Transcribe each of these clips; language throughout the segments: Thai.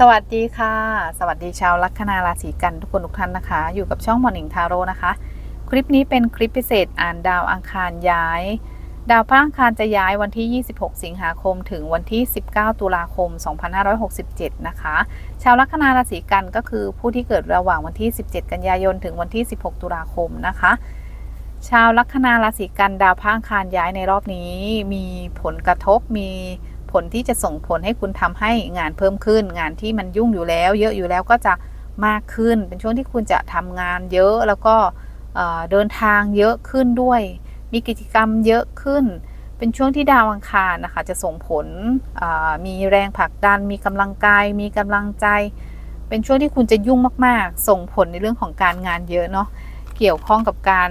สวัสดีค่ะ สวัสดีชาวลัคนาราศีกันทุกคนทุกท่านนะคะ อยู่กับช่องมอร์นิ่งทาโร่นะคะ คลิปนี้เป็นคลิปพิเศษอ่านดาวอังคารย้าย ดาวพระอังคารจะย้ายวันที่ 26 สิงหาคม ถึงวันที่ 19 ตุลาคม 2567 นะคะ ชาวลัคนาราศีกันก็คือผู้ที่เกิดระหว่างวันที่ 17 กันยายน ถึงวันที่ 16 ตุลาคมนะคะชาวลัคนาราศีกันดาวพระอังคารย้ายในรอบนี้ มีผลกระทบมี ผลที่จะส่งผลให้คุณทำให้งานเพิ่มขึ้น งานที่มันยุ่งอยู่แล้ว เยอะอยู่แล้วก็จะมากขึ้น เป็นช่วงที่คุณจะทำงานเยอะแล้วก็เดินทางเยอะขึ้นด้วย มีกิจกรรมเยอะขึ้น เป็นช่วงที่ดาวอังคารนะคะจะส่งผลมีแรงผลักดัน มีกำลังกาย มีกำลังใจ เป็นช่วงที่คุณจะยุ่งมาก ๆ ส่งผลในเรื่องของการงานเยอะเนาะเกี่ยวข้องกับการ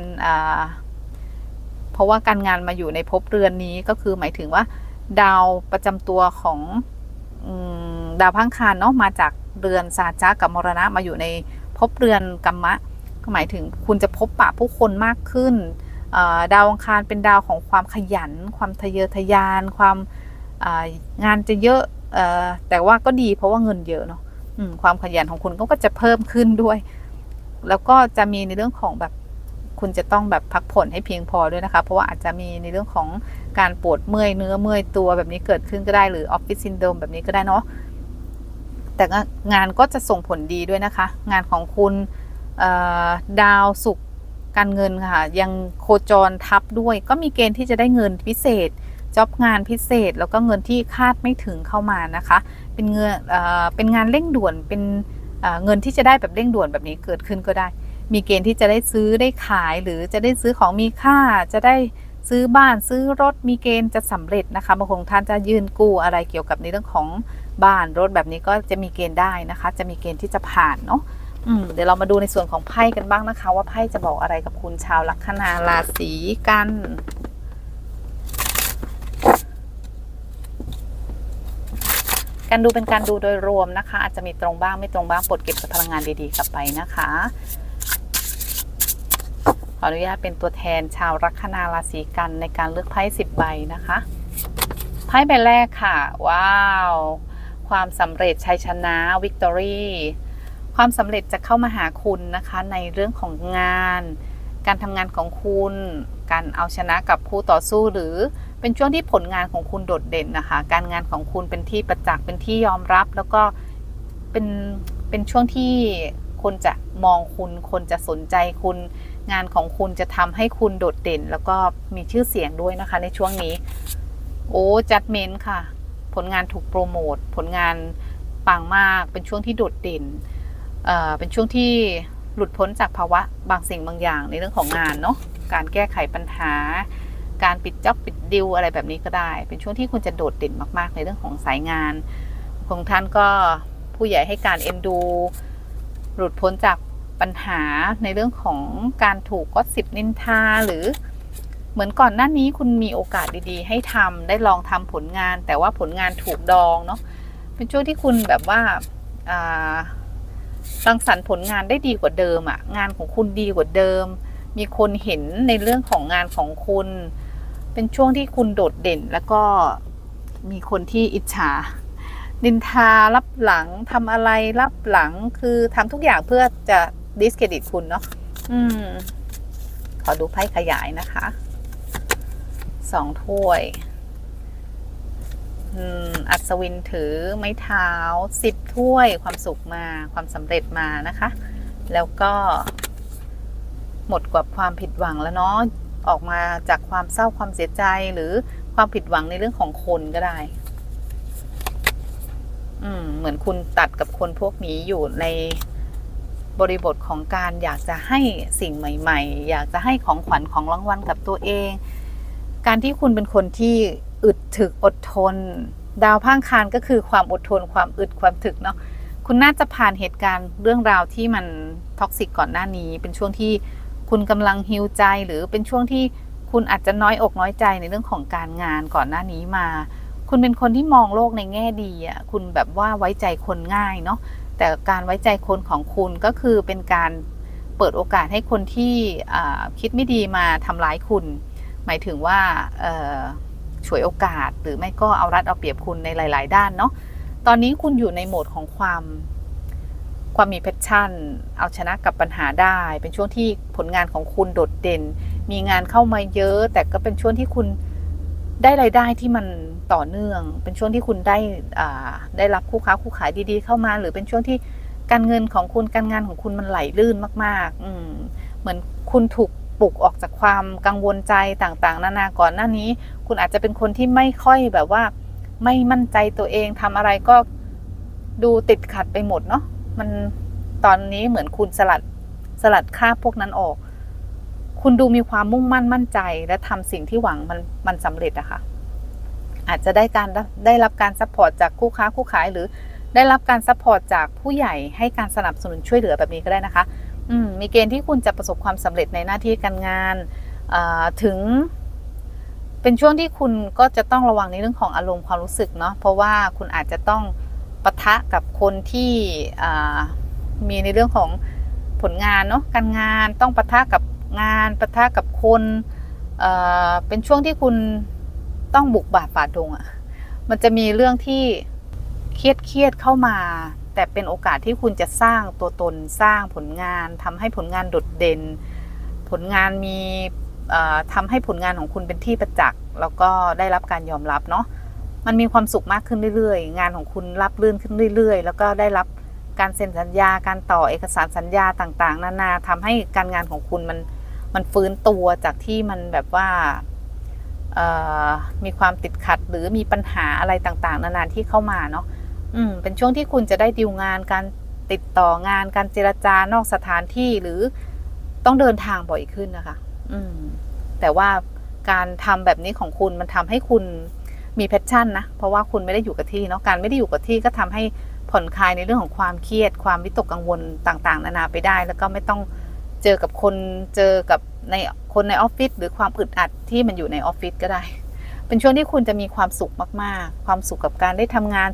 เพราะว่าการงานมาอยู่ในภพเรือนนี้ก็คือหมายถึงว่า ดาวประจำตัวของอดาวพังคารเนาะมาจากเรือนสาจักกับมรณะมาอยู่ในภพเรือนกัมมะ ก็หมายถึงคุณจะพบปะผู้คนมากขึ้น ดาวอังคารเป็นดาวของความขยัน ความทะเยอทะยาน ความงานจะเยอะแต่ว่าก็ดีเพราะว่าเงินเยอะเนาะความขยันของคุณก็จะเพิ่มขึ้นด้วย แล้วก็จะมีในเรื่องของแบบ คุณจะต้องแบบพักผ่อนให้เพียงพอด้วยนะคะ เพราะว่าอาจจะมีในเรื่องของการปวดเมื่อยเนื้อเมื่อยตัวแบบนี้เกิดขึ้นก็ได้หรือออฟฟิศซินโดรมแบบนี้ก็ได้เนาะแต่งานก็จะส่งผลดีด้วยนะคะ งานของคุณดาวสุขการเงินค่ะ ยังโคจรทับด้วย ก็มีเกณฑ์ที่จะได้เงินพิเศษจ็อบงานพิเศษ แล้วก็เงินที่คาดไม่ถึงเข้ามานะคะ เป็นเงินเเป็นงานเร่งด่วนเป็นเเงินที่จะได้แบบเร่งด่วนแบบนี้เกิดขึ้นก็ได้ มีเกณฑ์ที่จะได้ซื้อได้ขายหรือจะได้ซื้อของมีค่า จะได้ซื้อบ้านซื้อรถมีเกณฑ์จะสำเร็จนะคะบางคนท่านจะยื่นกู้อะไรเกี่ยวกับในเรื่องของบ้านรถแบบนี้ก็จะมีเกณฑ์ได้นะคะ จะมีเกณฑ์ที่จะผ่านเนาะเดี๋ยวเรามาดูในส่วนของไพ่กันบ้างนะคะ ว่าไพ่จะบอกอะไรกับคุณชาวลัคนาราศีกันการดูเป็นการดูโดยรวมนะคะ อาจจะมีตรงบ้างไม่ตรงบ้างปลดเก็บพลังงานดีๆกลับไปนะคะ ออนุญาตเป็นตัวแทนชาวลัคนาราศีกันในการเลือกไพ่สิบใบนะคะไพ่ใบแรกค่ะ ว้าว ความสำเร็จชัยชนะวิกตอรี่ความสำเร็จจะเข้ามาหาคุณนะคะ ในเรื่องของงาน การทำงานของคุณ การเอาชนะกับคู่ต่อสู้หรือเป็นช่วงที่ผลงานของคุณโดดเด่นนะคะ การงานของคุณเป็นที่ประจักษ์เป็นที่ยอมรับ แล้วก็เป็นเป็นช่วงที่คนจะมองคุณ คนจะสนใจคุณ งานของคุณจะทำให้คุณโดดเด่น แล้วก็มีชื่อเสียงด้วยนะคะ ในช่วงนี้ โอ้จัดเมนค่ะ ผลงานถูกโปรโมทผลงานปังมากเป็นช่วงที่โดดเด่นเอ่อเป็นช่วงที่หลุดพ้นจากภาวะบางสิ่งบางอย่างในเรื่องของงานเนาะการแก้ไขปัญหา การปิดจ็อบปิดดิวอะไรแบบนี้ก็ได้ เป็นช่วงที่คุณจะโดดเด่นมาก ๆ ในเรื่องของสายงาน ของท่านก็ผู้ใหญ่ให้การเอ็นดู หลุดพ้นจาก ปัญหาในเรื่องของการถูกก็สิบนินทาหรือเหมือนก่อนหน้านี้คุณมีโอกาสดีๆ ให้ทำได้ลองทำผลงาน แต่ว่าผลงานถูกดองเนาะเป็นช่วงที่คุณแบบว่ารังสรรค์ผลงานได้ดีกว่าเดิมอะงานของคุณดีกว่าเดิม มีคนเห็นในเรื่องของงานของคุณ เป็นช่วงที่คุณโดดเด่นแล้วก็มีคนที่อิจฉานินทารับหลังทำอะไรรับหลังคือทำทุกอย่างเพื่อจะ ดิสเครดิตคุณเนาะอืม ขอดูไพ่ขยายนะคะสองถ้วย อืม อัศวินถือไม้เท้าสิบถ้วยความสุขมาความสำเร็จมานะคะ แล้วก็ หมดกับความผิดหวังแล้วเนาะออกมาจากความเศร้าความเสียใจหรือความผิดหวังในเรื่องของคนก็ได้ อืม เหมือนคุณตัดกับคนพวกนี้อยู่ใน บริบทของการอยากจะให้สิ่งใหม่ ๆ อยากจะให้ของขวัญของรางวัลกับตัวเอง การที่คุณเป็นคนที่อึดถึกอดทน ดาวพังคารก็คือความอดทน ความอึดความถึกเนาะคุณน่าจะผ่านเหตุการณ์เรื่องราวที่มันท็อกซิกก่อนหน้านี้ เป็นช่วงที่คุณกำลังฮิวใจหรือเป็นช่วงที่คุณอาจจะน้อยอกน้อยใจในเรื่องของการงานก่อนหน้านี้มา คุณเป็นคนที่มองโลกในแง่ดีอะคุณแบบว่าไว้ใจคนง่ายเนาะ แต่การไว้ใจคนของคุณก็คือเป็นการเปิดโอกาสให้คนที่คิดไม่ดีมาทำร้ายคุณ หมายถึงว่าฉวยโอกาสหรือไม่ก็เอารัดเอาเปรียบคุณในหลาย ๆ ด้านเนาะตอนนี้คุณอยู่ในโหมดของความความมีแพชชั่น เอาชนะกับปัญหาได้ เป็นช่วงที่ผลงานของคุณโดดเด่น มีงานเข้ามาเยอะ แต่ก็เป็นช่วงที่คุณ ได้รายได้ที่มันต่อเนื่อง เป็นช่วงที่คุณได้ได้รับคู่ค้าคู่ขายดีๆ เข้ามา หรือเป็นช่วงที่การเงินของคุณการงานของคุณมันไหลลื่นมาก ๆ อืเหมือนคุณถูกปลุกออกจากความกังวลใจต่างๆ นานาก่อนหน้านี้ คุณอาจจะเป็นคนที่ไม่ค่อยแบบว่า ไม่มั่นใจตัวเองทำอะไรก็ดูติดขัดไปหมดเนาะมันตอนนี้เหมือนคุณสลัดสลัดคราบพวกนั้นออก คุณดูมีความมุ่งมั่นมั่นใจ และทำสิ่งที่หวังมันมันสำเร็จอะค่ะ อาจจะได้การได้รับการซัพพอร์ตจากคู่ค้าคู่ขายหรือได้รับการซัพพอร์ตจากผู้ใหญ่ให้การสนับสนุนช่วยเหลือแบบนี้ก็ได้นะคะ อืมมีเกณฑ์ที่คุณจะประสบความสำเร็จในหน้าที่การงานถึง เป็นช่วงที่คุณก็จะต้องระวังในเรื่องของอารมณ์ความรู้สึกเนาะเพราะว่าคุณอาจจะต้องปะทะกับคนที่มีในเรื่องของผลงานเนาะการงานต้องปะทะกับ งานปะทะกับคนเเป็นช่วงที่คุณต้องบุกบาดฝ่าดงอะ่ะมันจะมีเรื่องที่เครียดเครียดเข้ามา แต่เป็นโอกาสที่คุณจะสร้างตัวตนสร้างผลงานทำให้ผลงานโดดเด่น ผลงานมีเอ่อทำให้ผลงานของคุณเป็นที่ประจักษ์แล้วก็ได้รับการยอมรับเนาะมันมีความสุขมากขึ้นเรื่อยๆ งานของคุณรับรื่นขึ้นเรื่อยๆ แล้วก็ได้รับการเซ็นสัญญา การต่อเอกสารสัญญาต่างๆ นานาทำให้การงานของคุณมัน มันฟื้นตัวจากที่มันแบบว่ามีความติดขัดหรือมีปัญหาอะไรต่างๆ นานาที่เข้ามาเนาะอืมเป็นช่วงที่คุณจะได้ดีลงานการติดต่องานการเจรจานอกสถานที่หรือต้องเดินทางบ่อยขึ้นนะคะ อืม แต่ว่าการทำแบบนี้ของคุณมันทำให้คุณมีแพชชั่นนะ เพราะว่าคุณไม่ได้อยู่กับที่เนาะ การไม่ได้อยู่กับที่ก็ทำให้ผ่อนคลายในเรื่องของความเครียด ความวิตกกังวลต่าง ๆ นานาไปได้ แล้วก็ไม่ต้อง เจอกับคนเจอกับในคนในออฟฟิศหรือความอึดอัดที่มันอยู่ในออฟฟิศก็ได้ เป็นช่วงที่คุณจะมีความสุขมาก ๆ ความสุขกับการได้ทำงาน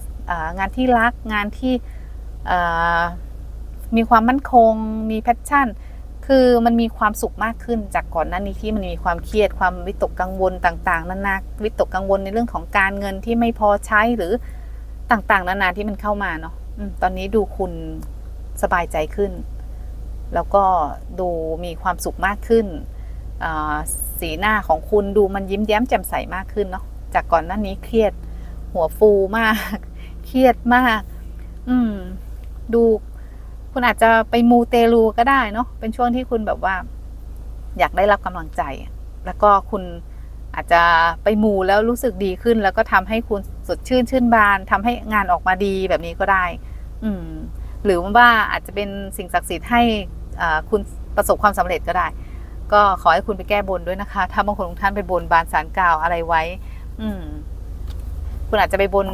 งานที่รักงานที่มีความมั่นคง มีแพชชั่น คือมันมีความสุขมากขึ้นจากก่อนหน้านี้ที่มันมีความเครียดความวิตกกังวลต่างๆ นานาวิตกกังวลในเรื่องของการเงินที่ไม่พอใช้หรือต่างๆ นานาที่มันเข้ามาเนาะอตอนนี้ดูคุณสบายใจขึ้น แล้วก็ดูมีความสุขมากขึ้น สีหน้าของคุณดูมันยิ้มแย้มแจ่มใสมากขึ้นเนาะจากก่อนหน้านี้เครียดหัวฟูมาก เครียดมาก อืม ดูคุณอาจจะไปมูเตลูก็ได้เนาะเป็นช่วงที่คุณแบบว่า อยากได้รับกำลังใจ แล้วก็คุณอาจจะไปมูแล้วรู้สึกดีขึ้น แล้วก็ทำให้คุณสดชื่นชื่นบานทำให้งานออกมาดีแบบนี้ก็ได้ อืม หรือว่าอาจจะเป็นสิ่งศักดิ์สิทธิ์ให้คุณประสบความสำเร็จก็ได้ ก็ขอให้คุณไปแก้บนด้วยนะคะ ถ้าบางคนของท่านไปบนบานสารกล่าวอะไรไว้ อืม คุณอาจจะไปบน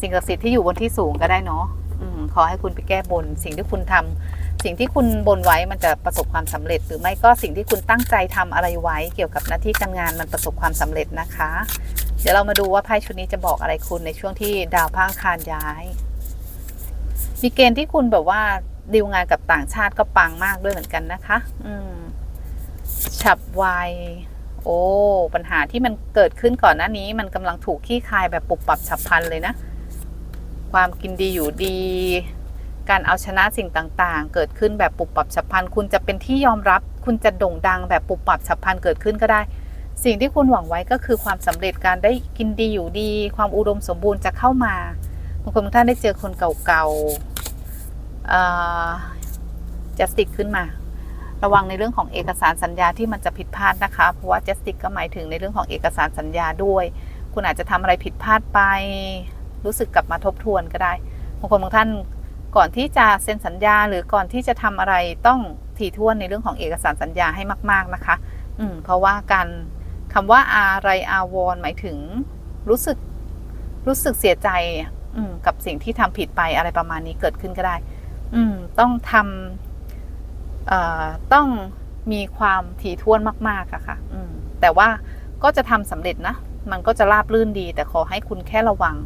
สิ่งศักดิ์สิทธิ์ที่อยู่บนที่สูงก็ได้เนาะอืม ขอให้คุณไปแก้บน สิ่งที่คุณทำสิ่งที่คุณบนไว้มันจะประสบความสำเร็จ หรือไม่ก็สิ่งที่คุณตั้งใจทำอะไรไว้ เกี่ยวกับหน้าที่การงานมันประสบความสำเร็จนะคะ เดี๋ยวเรามาดูว่าไพ่ชุดนี้จะบอกอะไรคุณในช่วงที่ดาวพระอังคารย้าย มีเกณฑ์ที่คุณแบบว่าดีลงานกับต่างชาติก็ปังมากด้วยเหมือนกันนะคะ อืมฉับไวโอ้ ปัญหาที่มันเกิดขึ้นก่อนหน้านี้ มันกำลังถูกขี้คายแบบปุบปับฉับพลันเลยนะ ความกินดีอยู่ดี การเอาชนะสิ่งต่างๆ เกิดขึ้นแบบปุบปับฉับพลัน คุณจะเป็นที่ยอมรับ คุณจะโด่งดังแบบปุบปับฉับพลันเกิดขึ้นก็ได้ สิ่งที่คุณหวังไว้ก็คือความสำเร็จการได้กินดีอยู่ดี ความอุดมสมบูรณ์จะเข้ามาบางคนบางท่านได้เจอคนเก่าๆ จะสติกขึ้นมา ระวังในเรื่องของเอกสารสัญญาที่มันจะผิดพลาดนะคะ เพราะว่า justice ก็หมายถึงในเรื่องของเอกสารสัญญาด้วย คุณอาจจะทำอะไรผิดพลาดไป รู้สึกกลับมาทบทวนก็ได้บางคนบางท่านก่อนที่จะเซ็นสัญญา หรือก่อนที่จะทำอะไรต้องถี่ถ้วนในเรื่องของเอกสารสัญญาให้มาก ๆนะคะ อืมเพราะว่าการคำว่าอะไรอาวรหมายถึงรู้สึกรู้สึกเสียใจกับสิ่งที่ทำผิดไปอะไรประมาณนี้เกิดขึ้นก็ได้ อืมต้องทำเอ่อต้องมีความถี่ถ้วนมากๆอะค่ะ อืมแต่ว่าก็จะทำสำเร็จนะ มันก็จะราบรื่นดี แต่ขอให้คุณแค่ระวัง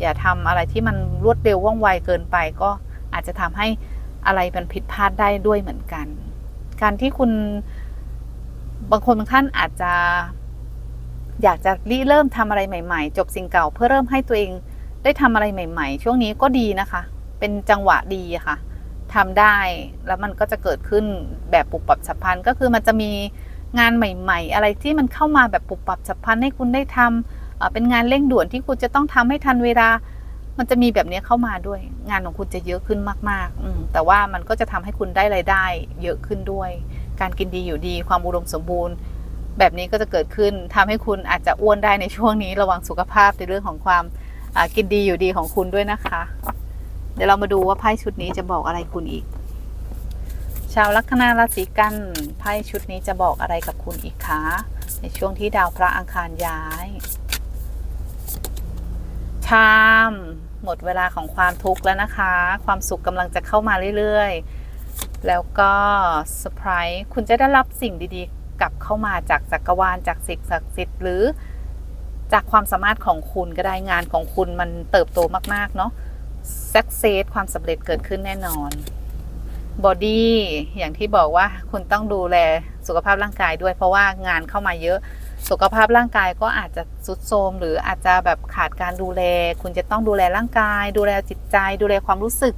อย่าทำอะไรที่มันรวดเร็วว่องไวเกินไป ก็อาจจะทำให้อะไรมันผิดพลาดได้ด้วยเหมือนกัน การที่คุณบางคนบางท่านอาจจะ อยากจะริเริ่มทำอะไรใหม่ ๆ จบสิ่งเก่า เพื่อเริ่มให้ตัวเองได้ทำอะไรใหม่ ๆ ช่วงนี้ก็ดีนะคะ เป็นจังหวะดีค่ะทำได้แล้วมันก็จะเกิดขึ้นแบบปุบปับฉับพลันก็คือมันจะมีงานใหม่ ๆ อะไรที่มันเข้ามาแบบปุบปับฉับพลันให้คุณได้ทำเอ่อเป็นงานเร่งด่วนที่คุณจะต้องทำให้ทันเวลา มันจะมีแบบนี้เข้ามาด้วย งานของคุณจะเยอะขึ้นมากๆอืแต่ว่ามันก็จะทำให้คุณได้รายได้ เยอะขึ้นด้วย การกินดีอยู่ดี ความอุดมสมบูรณ์ แบบนี้ก็จะเกิดขึ้นทำให้คุณอาจจะอ้วนได้ในช่วงนี้ ระวังสุขภาพในเรื่องของความกินดีอยู่ดีของคุณด้วยนะคะ ดี๋ยวเรามาดูว่าไพ่ชุดนี้จะบอกอะไรคุณอีก ชาวลัคนาราศีกันไพ่ชุดนี้จะบอกอะไรกับคุณอีกคะในช่วงที่ดาวพระอังคารย้าย ชามหมดเวลาของความทุกข์แล้วนะคะ ความสุขกำลังจะเข้ามาเรื่อยๆ แล้วก็เซอร์ไพรส์คุณจะได้รับสิ่งดีๆ กลับเข้ามาจากจักรวาลจากสิ่งศักดิ์สิทธิ์หรือจากความสามารถของคุณก็ได้งานของคุณมันเติบโตมากๆเนาะ สักเซสความสำเร็จเกิดขึ้นแน่นอนบอดี้อย่างที่บอกว่าคุณต้องดูแลสุขภาพร่างกายด้วย เพราะว่างานเข้ามาเยอะสุขภาพร่างกายก็อาจจะสุดโทมหรืออาจจะแบบขาดการดูแล คุณจะต้องดูแลร่างกาย ดูแลจิตใจ ดูแลความรู้สึก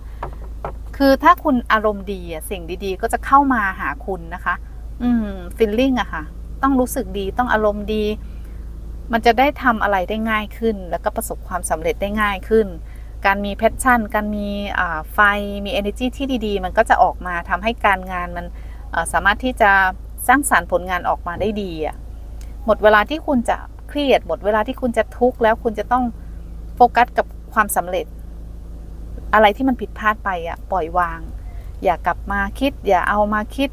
คือถ้าคุณอารมณ์ดีสิ่งดีๆ ก็จะเข้ามาหาคุณนะคะ อืมฟิลลิ่งอะค่ะ ต้องรู้สึกดีต้องอารมณ์ดี มันจะได้ทำอะไรได้ง่ายขึ้น แล้วก็ประสบความสำเร็จได้ง่ายขึ้น การมีแพชชั่น การมีไฟ มี energy ที่ดีๆ มันก็จะออกมาทำให้การงานมันสามารถที่จะสร้างสารรค์ผลงานออกมาได้ดีอะหมดเวลาที่คุณจะเครียด หมดเวลาที่คุณจะทุกข์แล้วคุณจะต้องโฟกัสกับความสำเร็จ อะไรที่มันผิดพลาดไปอะปล่อยวาง อย่ากลับมาคิด อย่าเอามาคิด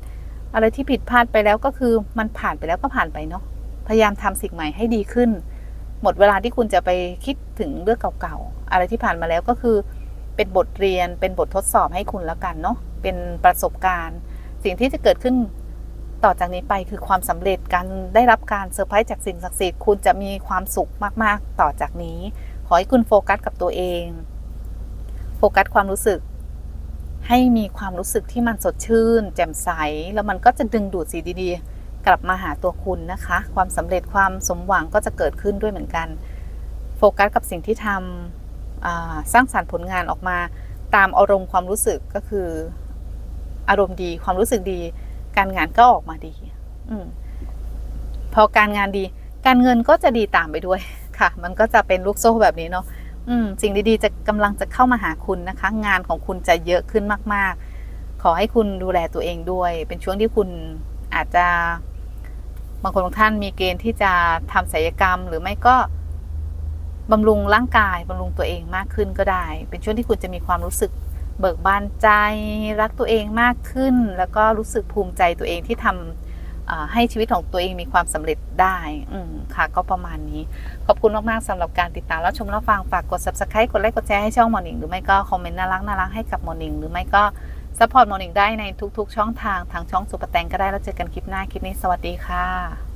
อะไรที่ผิดพลาดไปแล้วก็คือมันผ่านไปแล้วก็ผ่านไปเนาะพยายามทำสิ่งใหม่ให้ดีขึ้น หมดเวลาที่คุณจะไปคิดถึงเรื่องเก่าๆ อะไรที่ผ่านมาแล้วก็คือ เป็นบทเรียนเป็นบททดสอบให้คุณแล้วกันเนาะเป็นประสบการณ์ สิ่งที่จะเกิดขึ้นต่อจากนี้ไปคือความสำเร็จการได้รับการเซอร์ไพรส์จากสิ่งศักดิ์สิทธิ์คุณจะมีความสุขมากๆ ต่อจากนี้ ขอให้คุณโฟกัสกับตัวเอง โฟกัสความรู้สึก ให้มีความรู้สึกที่มันสดชื่น แจ่มใส แล้วมันก็จะดึงดูดสิ่งดีๆ กลับมาหาตัวคุณนะคะ ความสำเร็จความสมหวังก็จะเกิดขึ้นด้วยเหมือนกัน โฟกัสกับสิ่งที่ทำสร้างสารรค์ผลงานออกมา ตามอารมณ์ความรู้สึกก็คือ อารมณ์ดีความรู้สึกดี การงานก็ออกมาดีอพอการงานดี การเงินก็จะดีตามไปด้วยค่ะ มันก็จะเป็นลูกโซ่แบบนี้เนาะสิ่งดีๆจะกำลังจะเข้ามาหาคุณนะคะ งานของคุณจะเยอะขึ้นมาก ๆ ขอให้คุณดูแลตัวเองด้วย เป็นช่วงที่คุณอาจจะ บางคนบางท่านมีเกณฑ์ที่จะทำศัลยกรรม หรือไม่ก็บำรุงร่างกายบำรุงตัวเองมากขึ้นก็ได้ เป็นช่วงที่คุณจะมีความรู้สึกเบิกบานใจรักตัวเองมากขึ้น แล้วก็รู้สึกภูมิใจตัวเองที่ทำอ่าให้ชีวิตของตัวเองมีความสำเร็จได้อืค่ะก็ประมาณนี้ ขอบคุณมาก ๆสำหรับการติดตามรับชมรับฟังฝากกด subscribe กดไลค์กดแชร์ให้ช่องมอร์นิ่งหรือไม่ก็คอมเมนต์น่ารักน่ารักให้กับมอร์นิ่งหรือไม่ก็ ซัพพอร์ตมอร์นิ่งได้ในทุกๆ ช่องทางทางช่องสุปแตงก็ได้แล้วเจอกันคลิปหน้าคลิปนี้สวัสดีค่ะ